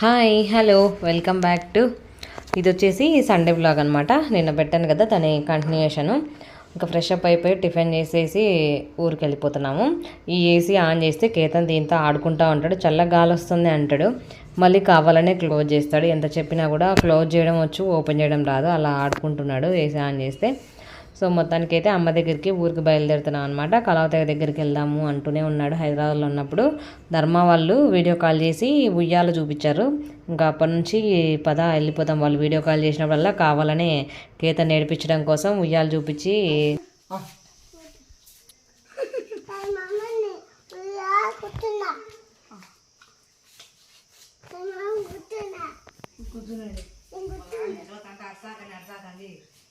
Hi hello welcome back to ఇది వచ్చేసి Sunday blog అనమాట నిన్న పెట్టాను కదా దాని కంటిన్యూషను ఇంకా ఫ్రెష్ అప్ అయిపోయి టిఫిన్ చేసేసి ఊరికి వెళ్ళిపోతున్నాము ఈ ఏసీ ఆన్ చేస్తే కేతన్ దీంతో ఆడుకుంటా ఉంటాడు. చల్ల గాలి వస్తుంది అంటాడు. మళ్ళీ కావాలనే క్లోజ్ చేస్తాడు. ఎంత చెప్పినా కూడా క్లోజ్ చేయడం వచ్చు ఓపెన్ చేయడం రాదు. అలా ఆడుకుంటున్నాడు ఏసీ ఆన్ చేస్తే. సో మొత్తానికి అయితే అమ్మ దగ్గరికి ఊరికి బయలుదేరుతున్నాం అనమాట కలవతయ్య దగ్గరికి వెళ్దాము అంటూనే ఉన్నాడు హైదరాబాద్లో ఉన్నప్పుడు. ధర్మ వాళ్ళు వీడియో కాల్ చేసి ఉయ్యాల చూపించారు. ఇంకా అప్పటి నుంచి పద వెళ్ళిపోతాం. వాళ్ళు వీడియో కాల్ చేసినప్పుడల్లా కావాలని కేత నేర్పించడం కోసం ఉయ్యాలు చూపించి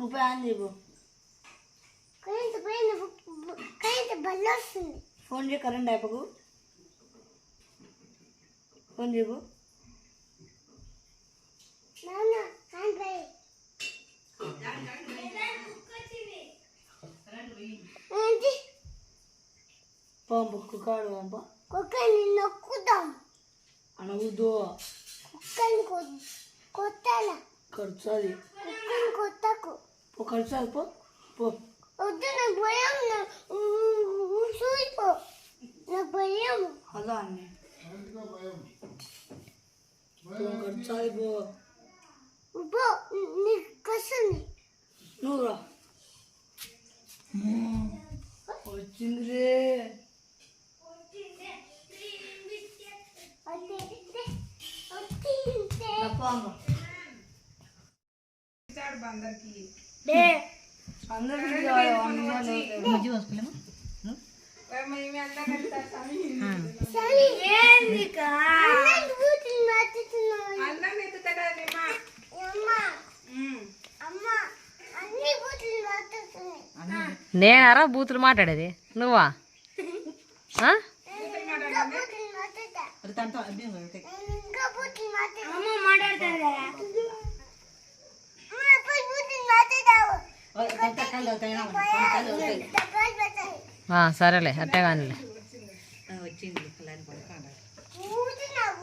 ఇప్పుడు చేసేది ఎవరు నువ్వు పోయి ఆన్ చేయబో ఫోన్ చేయ కరెంట్ అయిపోకు ఫోన్ చేయబో పంపు కుక్కాడు పంప కుక్కని నొక్కుదాం అనవద్దు కుక్కని కొట్టాల ఖర్చు అది కుక్కని కొట్టకు పో. ఖర్చు అది పో అలా అన్నీ ఖర్చు అది పో పో నీకు కస్తుంది నువ్వు రా. వచ్చింది రే. అందరికి సరే ఏందికా అన్నకి బూతులు మార్చుతున్నావు అమ్మ అమ్మ అన్ని బూతులు మార్చుతున్నాయి నేనారా బూతులు మాట్లాడేది నువ్వా సరేలే అట్టే కానీలే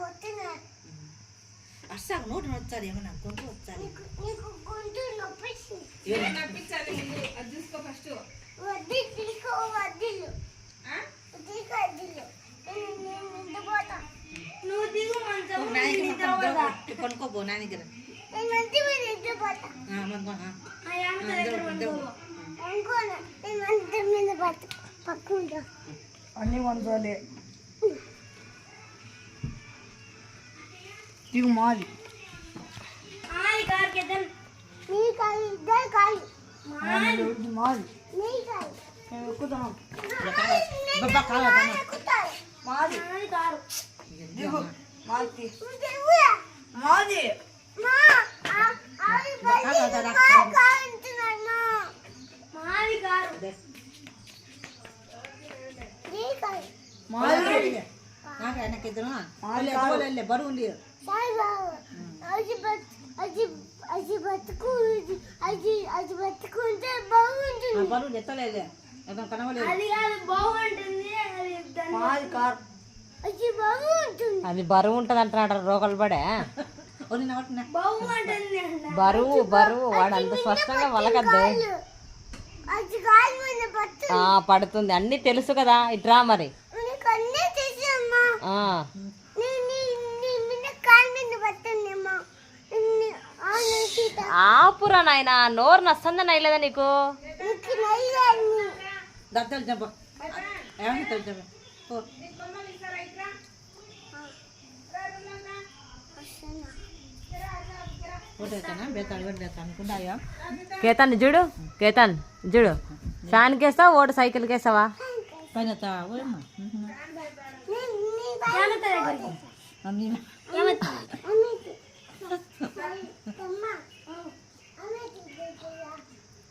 వద్దునా అస్సాకు నోటి వచ్చాది వచ్చాది నీకు గొంతు మంచం కొనుక్కోపో నా దగ్గర నేను మంచి మీద నిద్రపోతా అనుకోను నేను మంచం మీద పట్టు పక్కుంటా అన్నీ కొనుక్కోలే దిగు మాది మీ కాదు ఇద్దరు కాదు మాది మీ కాదు మేము ఎక్కుతాం ఎక్కుతారు మాది కారు దిగు మాది నువ్వు మాది బరువు ఎత్తలేదు. కనవలేదు అది కాదు బాగుంటుంది అది దాన్ని- మాది కార్. అది బాగుంటుంది. అది బరువు ఉంటుంది అంటున్నాడు రోగలు పడే. బరువు బరువు వాడు అంత స్పష్టంగా వలకద్దు. పడుతుంది. అన్నీ తెలుసు కదా ఇట్రా మరి నీకు అన్నీ చేసామ్మా ఆ, నీ నీ నీ మీద కాలు మీద పట్టుంది అమ్మా నీ- అవును సీత ఆపురా నాయన? నోరు నస్తుందా నైలేదా నీకు? కేతన్ చూడు కేతన్ చూడు. ఫ్యాన్కి వేస్తావా ఓటు సైకిల్కి వేస్తావా? పైన మమ్మీ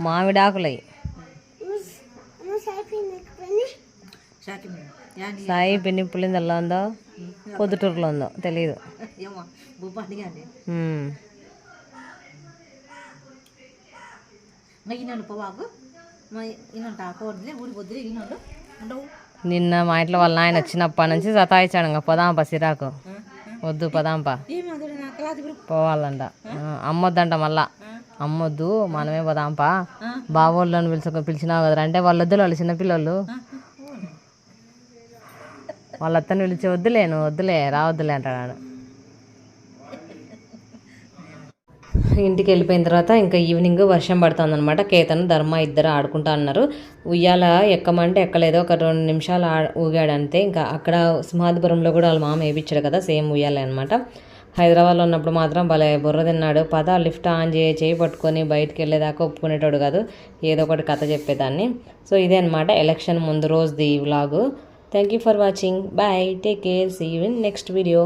మామిడి యాని సాయి పిన్ని పులిందల్లో ఉందో? పొద్దుటూరులో ఉందో? తెలియదు నిన్న మా ఇంట్లో వాళ్ళ ఆయన వచ్చినప్పటి నుంచి సతాయించాడు ఇంకా పదాంప సిరాకు. వద్దు పదాంప. పోవాలంట. అమ్మొద్దంట మళ్ళా. అమ్మొద్దు మనమే పోదాంపా. బావోళ్ళని పిలుచుకో పిలిచినావు కదరా. అంటే వాళ్ళ వద్దులు వాళ్ళు చిన్నపిల్లలు. వాళ్ళ అత్తని పిలిచి వద్దులే నువ్వు వద్దులే రావద్దులే అంటాడు ఇంటికి వెళ్ళిపోయిన తర్వాత ఇంకా ఈవినింగ్ వర్షం పడుతుంది అనమాట కేతన్ ధర్మ ఇద్దరు ఆడుకుంటా అన్నారు. ఉయ్యాల ఎక్కమంటే ఎక్కలేదు. ఒక రెండు నిమిషాలు ఆ ఊగాడు అంతే ఇంకా అక్కడ సింహాదిపురంలో కూడా వాళ్ళ మామ వేయించాడు కదా సేమ్ ఉయ్యాలే అనమాట హైదరాబాద్లో ఉన్నప్పుడు మాత్రం భలే బుర్ర తిన్నాడు. పద లిఫ్ట్ ఆన్ చేయి చేయి పట్టుకొని బయటికి వెళ్ళేదాకా ఒప్పుకునేటోడు కాదు. ఏదో ఒకటి కథ చెప్పేదాన్ని. సో ఇదే అనమాట ఎలక్షన్ ముందు రోజుది vlog. Thank you for watching bye take care see you in next video